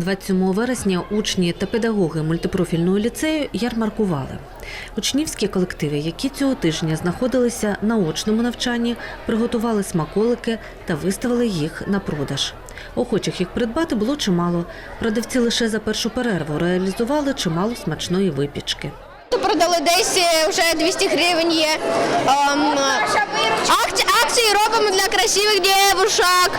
27 вересня учні та педагоги мультипрофільного ліцею ярмаркували. Учнівські колективи, які цього тижня знаходилися на очному навчанні, приготували смаколики та виставили їх на продаж. Охочих їх придбати було чимало. Продавці лише за першу перерву реалізували чимало смачної випічки. Продали десь е, вже 200 гривень є. Акції, робимо для красивих дівушок.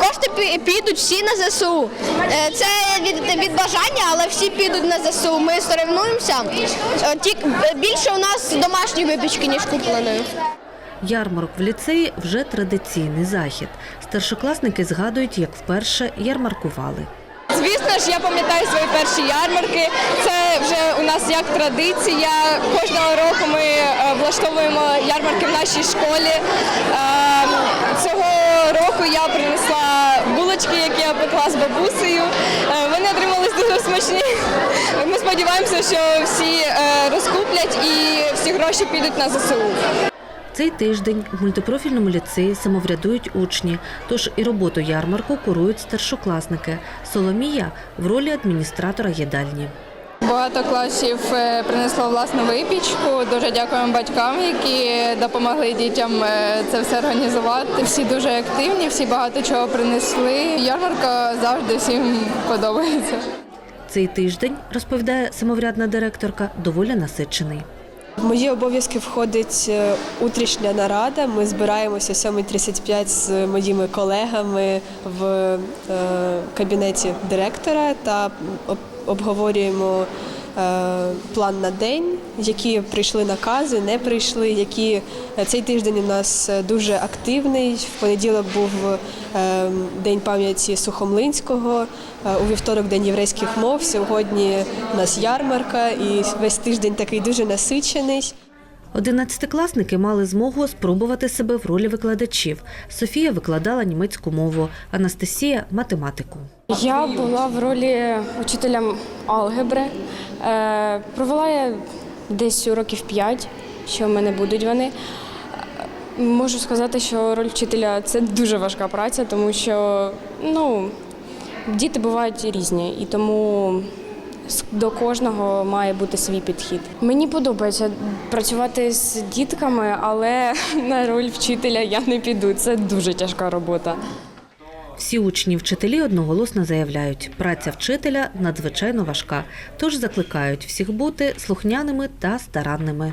Кошти підуть всі на ЗСУ. Е, Це від, від бажання, але всі підуть на ЗСУ. Ми соревнуємося. Е, Ті, більше у нас домашньої випічки, ніж купленої. Ярмарок в ліцеї вже традиційний захід. Старшокласники згадують, як вперше ярмаркували. Звісно ж, я пам'ятаю свої перші ярмарки. Це нас як традиція. Кожного року ми е, влаштовуємо ярмарки в нашій школі. Е, Цього року я принесла булочки, які я пекла з бабусею. Е, Вони отримались дуже смачні. Ми сподіваємося, що всі розкуплять і всі гроші підуть на ЗСУ. Цей тиждень в мультипрофільному ліцеї самоврядують учні, тож і роботу ярмарку курують старшокласники. Соломія в ролі адміністратора їдальні. Багато класів е, принесло власну випічку. Дуже дякуємо батькам, які допомогли дітям е, це все організувати. Всі дуже активні, всі багато чого принесли. Ярмарка завжди всім подобається. Цей тиждень, розповідає самоврядна директорка, доволі насичений. В мої обов'язки входить е, утрішня нарада. Ми збираємося о 7.35 з моїми колегами в кабінеті директора та обговорюємо е, план на день, які прийшли накази, не прийшли. Які е, цей тиждень у нас дуже активний. В понеділок був е, день пам'яті Сухомлинського. У вівторок день єврейських мов. Сьогодні у нас ярмарка, і весь тиждень такий дуже насичений. Одинадцятикласники мали змогу спробувати себе в ролі викладачів. Софія викладала німецьку мову, Анастасія математику. Я була в ролі учителя алгебри. Е, Провела я десь років 5, що в мене будуть вони. Можу сказати, що роль вчителя це дуже важка праця, тому що ну, діти бувають різні, і тому до кожного має бути свій підхід. Мені подобається працювати з дітками, але на роль вчителя я не піду. Це дуже тяжка робота. Всі учні вчителі одноголосно заявляють, праця вчителя надзвичайно важка, тож закликають всіх бути слухняними та старанними.